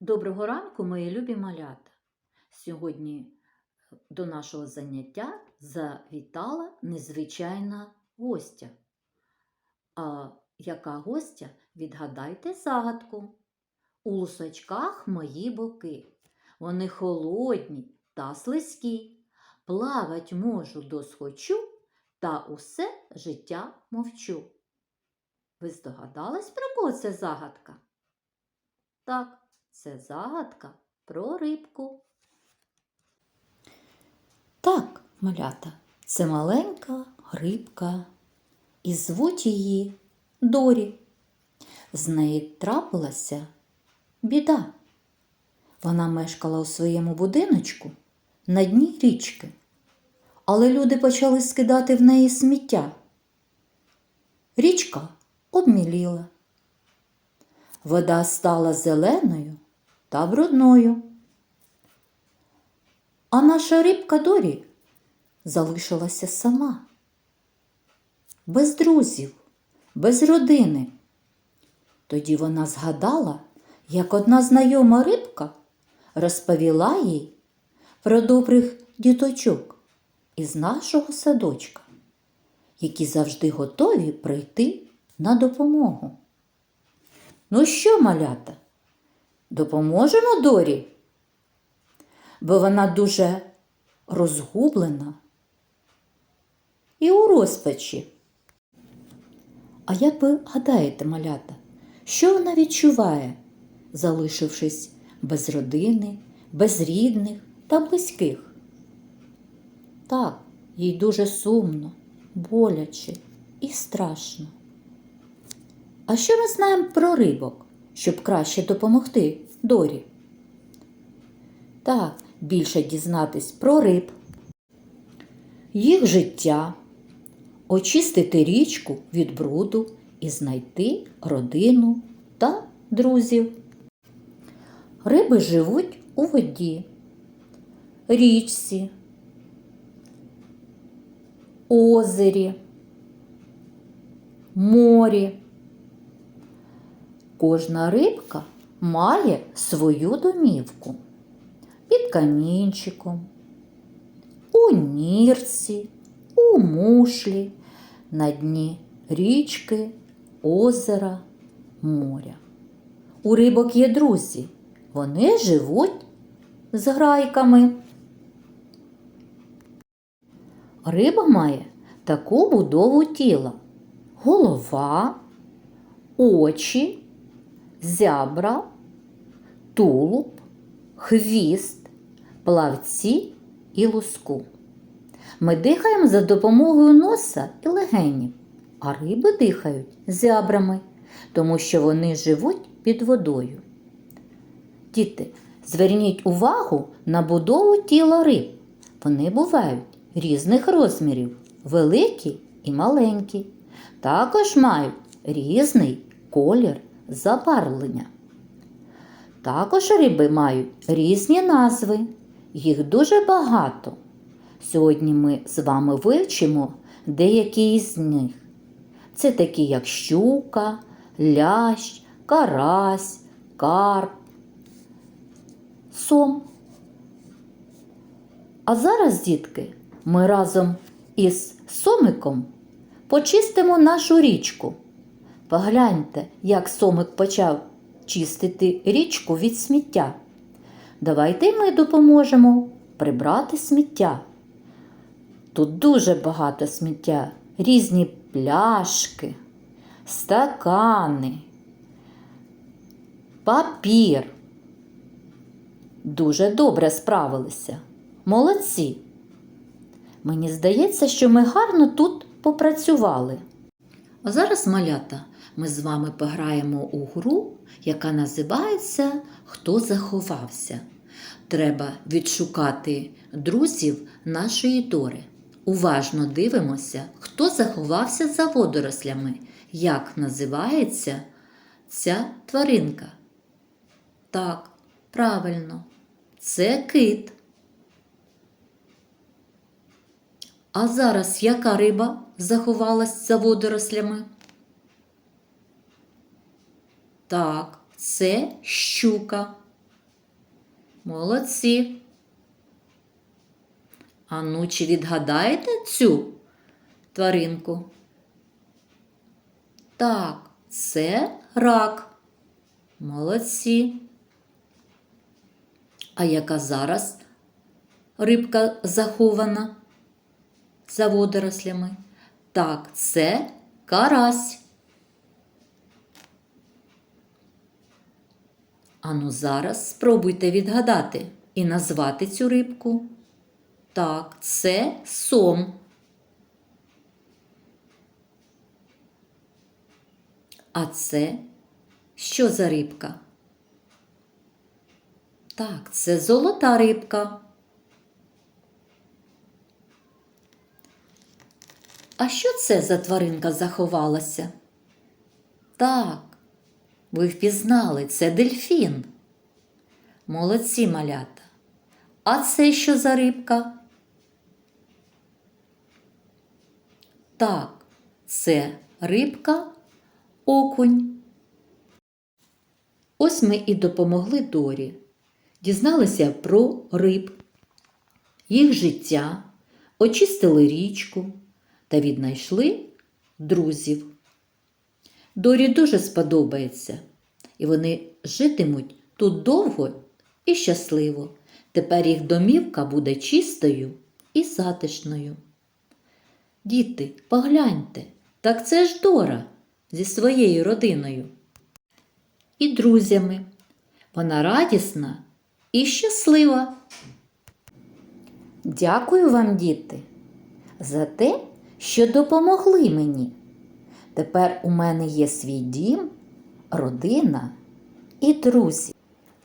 Доброго ранку, мої любі малята. Сьогодні до нашого заняття завітала незвичайна гостя. А яка гостя? Відгадайте загадку. У лусачках мої боки. Вони холодні та слизькі. Плавать можу досхочу, та усе життя мовчу. Ви здогадались, про кого це загадка? Так, це загадка про рибку. Так, малята, це маленька рибка, і звуть її Дорі. З неї трапилася біда. Вона мешкала у своєму будиночку на дні річки, але люди почали скидати в неї сміття. Річка обміліла. Вода стала зеленою та брудною. А наша рибка Дорі залишилася сама, без друзів, без родини. Тоді вона згадала, як одна знайома рибка розповіла їй про добрих діточок із нашого садочка, які завжди готові прийти на допомогу. Ну що, малята, допоможемо Дорі? Бо вона дуже розгублена і у розпачі. А як ви гадаєте, малята, що вона відчуває, залишившись без родини, без рідних та близьких? Так, їй дуже сумно, боляче і страшно. А що ми знаємо про рибок, щоб краще допомогти Дорі? Так, більше дізнатись про риб, їх життя, очистити річку від бруду і знайти родину та друзів. Риби живуть у воді, річці, озері, морі. Кожна рибка має свою домівку під камінчиком, у нірці, у мушлі, на дні річки, озера, моря. У рибок є друзі, вони живуть з грайками. Риба має таку будову тіла: голова, очі зябра, тулуб, хвіст, плавці і луску. Ми дихаємо за допомогою носа і легенів, а риби дихають зябрами, тому що вони живуть під водою. Діти, зверніть увагу на будову тіла риб. Вони бувають різних розмірів, великі і маленькі. Також мають різний колір забарвлення. Також риби мають різні назви, їх дуже багато. Сьогодні ми з вами вивчимо деякі із них. Це такі, як щука, лящ, карась, карп, сом. А зараз, дітки, ми разом із сомиком почистимо нашу річку. Погляньте, як сомик почав чистити річку від сміття. Давайте ми допоможемо прибрати сміття. Тут дуже багато сміття, різні пляшки, стакани, папір. Дуже добре справилися. Молодці. Мені здається, що ми гарно тут попрацювали. А зараз, малята, ми з вами пограємо у гру, яка називається Хто заховався. Треба відшукати друзів нашої Дори. Уважно дивимося, хто заховався за водорослями, як називається ця тваринка. Так, правильно, це кит. А зараз яка риба заховалась за водорослями? Так, це щука. Молодці. А ну, чи відгадаєте цю тваринку? Так, це рак. Молодці. А яка зараз рибка захована за водорослями? Так, це карась. Ану зараз спробуйте відгадати і назвати цю рибку. Так, це сом. А це що за рибка? Так, це золота рибка. А що це за тваринка заховалася? Так, ви впізнали, це дельфін. Молодці малята. А це що за рибка? Так, це рибка окунь. Ось ми і допомогли Дорі. Дізналися про риб, їх життя, очистили річку та віднайшли друзів. Дорі дуже сподобається, і вони житимуть тут довго і щасливо. Тепер їх домівка буде чистою і затишною. Діти, погляньте, так це ж Дора зі своєю родиною і друзями. Вона радісна і щаслива. Дякую вам, діти, за те, що допомогли мені. Тепер у мене є свій дім, родина і друзі.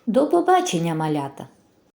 До побачення, малята!